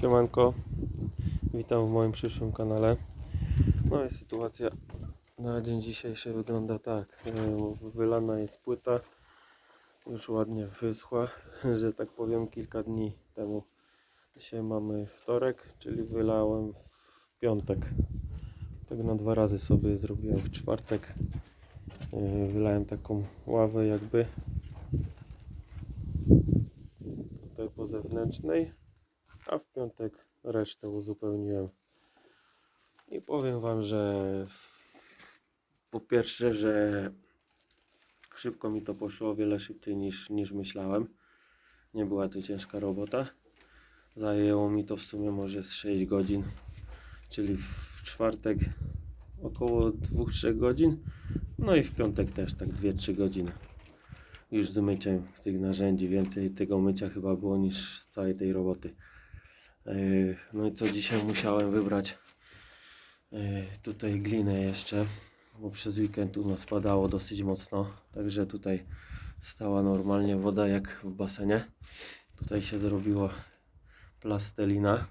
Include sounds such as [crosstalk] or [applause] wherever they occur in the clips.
Siemanko, witam w moim przyszłym kanale. No i sytuacja na dzień dzisiejszy wygląda tak. E, Wylana jest płyta, już ładnie wyschła, [laughs] że tak powiem kilka dni temu. Dzisiaj mamy wtorek, czyli wylałem w piątek. Tak na dwa razy sobie zrobiłem w czwartek. E, Wylałem taką ławę jakby tutaj po zewnętrznej a w piątek resztę uzupełniłem. I powiem Wam, że po pierwsze, że szybko mi to poszło, o wiele szybciej niż, niż myślałem. Nie była to ciężka robota. Zajęło mi to w sumie może z 6 godzin, czyli w czwartek około 2-3 godzin, no i w piątek też tak 2-3 godziny. Już z myciem tych narzędzi, więcej tego mycia chyba było niż całej tej roboty. Yy, No i co dzisiaj musiałem wybrać yy, tutaj glinę jeszcze, bo przez weekend u nas padało dosyć mocno, także tutaj stała normalnie woda jak w basenie. Tutaj się zrobiło plastelina.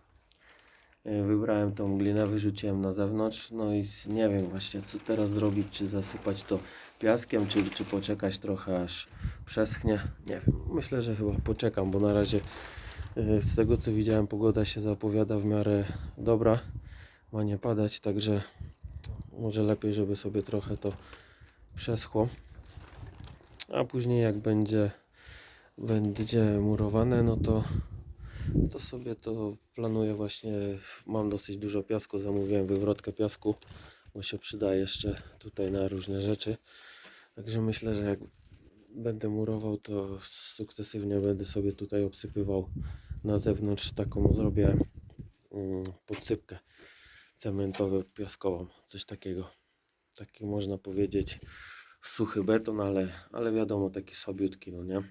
Yy, Wybrałem tą glinę, wyrzuciłem na zewnątrz, no i nie wiem właśnie co teraz zrobić, czy zasypać to piaskiem, czy, czy poczekać trochę aż przeschnie. Nie wiem, myślę, że chyba poczekam, bo na razie Z tego co widziałem, pogoda się zapowiada w miarę dobra. Ma nie padać, także może lepiej, żeby sobie trochę to przeschło. A później jak będzie będzie murowane, no to to sobie to planuję właśnie. Mam dosyć dużo piasku, zamówiłem wywrotkę piasku, bo się przyda jeszcze tutaj na różne rzeczy. Także myślę, że jak będę murował, to sukcesywnie będę sobie tutaj obsypywał na zewnątrz taką zrobię mm, podsypkę cementowo-piaskową, coś takiego. Taki można powiedzieć suchy beton, ale, ale wiadomo, taki słabiutki, no nie?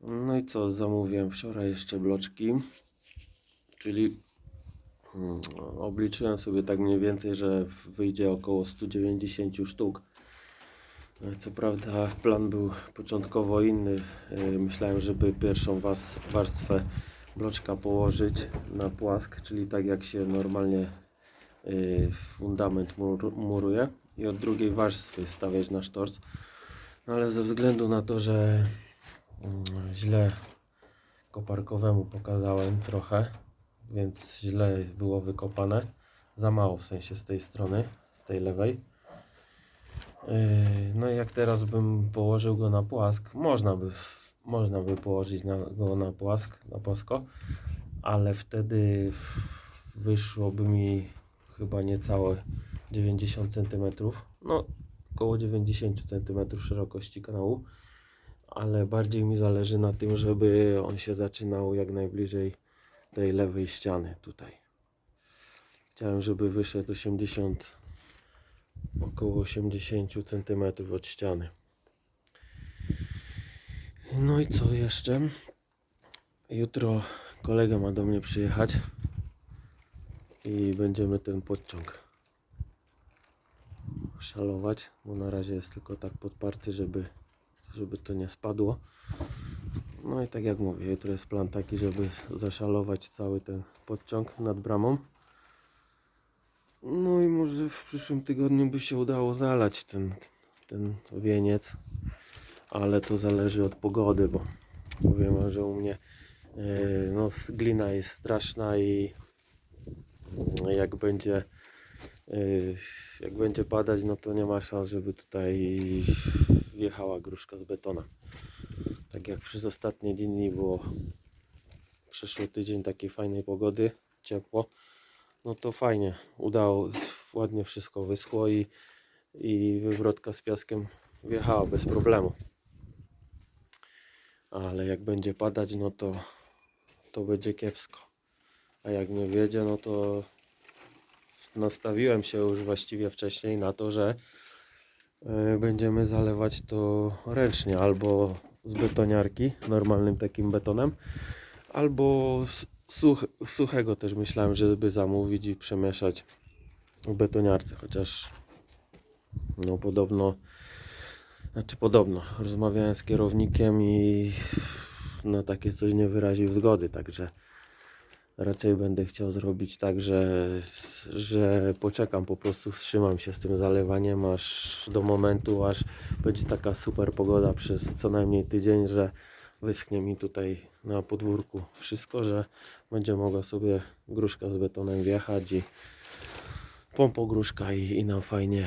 No i co, zamówiłem wczoraj jeszcze bloczki, czyli mm, obliczyłem sobie tak mniej więcej, że wyjdzie około 190 sztuk. Co prawda plan był początkowo inny. Yy, Myślałem, żeby pierwszą warstwę bloczka położyć na płask, czyli tak jak się normalnie yy, fundament mur, muruje i od drugiej warstwy stawiać na sztorc. No ale ze względu na to, że mm, źle koparkowemu pokazałem trochę, więc źle było wykopane. Za mało w sensie z tej strony, z tej lewej. Yy, No i jak teraz bym położył go na płask, można by, można by położyć na, go na płask, na płasko, ale wtedy wyszłoby mi chyba niecałe 90 cm, no około 90 cm szerokości kanału, ale bardziej mi zależy na tym, żeby on się zaczynał jak najbliżej tej lewej ściany tutaj. Chciałem, żeby wyszedł 80 około 80 cm od ściany. No i co jeszcze? Jutro kolega ma do mnie przyjechać i będziemy ten podciąg szalować, bo na razie jest tylko tak podparty, żeby, żeby to nie spadło. No i tak jak mówię, jutro jest plan taki, żeby zaszalować cały ten podciąg nad bramą. No może w przyszłym tygodniu by się udało zalać ten, ten wieniec, ale to zależy od pogody, bo powiem, że u mnie e, no, glina jest straszna i jak będzie e, jak będzie padać, no to nie ma szans, żeby tutaj wjechała gruszka z betona. Tak jak przez ostatnie dni było przeszły tydzień takiej fajnej pogody, ciepło no to fajnie, udało, ładnie wszystko wyschło i, i wywrotka z piaskiem wjechała bez problemu. Ale jak będzie padać, no to, to będzie kiepsko. A jak nie wiedzie, no to nastawiłem się już właściwie wcześniej na to, że e, będziemy zalewać to ręcznie albo z betoniarki, normalnym takim betonem, albo such, suchego też myślałem, żeby zamówić i przemieszać w betoniarce, chociaż no podobno, znaczy podobno, rozmawiałem z kierownikiem i na takie coś nie wyraził zgody, także raczej będę chciał zrobić tak, że, że poczekam, po prostu wstrzymam się z tym zalewaniem aż do momentu, aż będzie taka super pogoda przez co najmniej tydzień, że wyschnie mi tutaj na podwórku wszystko, że będzie mogła sobie gruszka z betonem wjechać i pompo gruszka i, i nam fajnie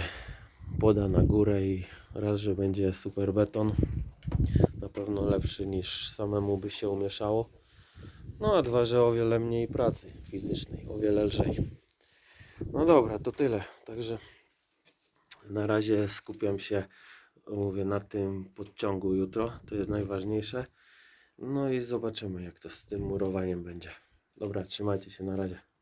poda na górę i raz, że będzie super beton, na pewno lepszy niż samemu by się umieszało. No a dwa, że o wiele mniej pracy fizycznej, o wiele lżej. No dobra, to tyle. Także na razie skupiam się, mówię, na tym podciągu jutro. To jest najważniejsze. No i zobaczymy, jak to z tym murowaniem będzie. Dobra, trzymajcie się na razie.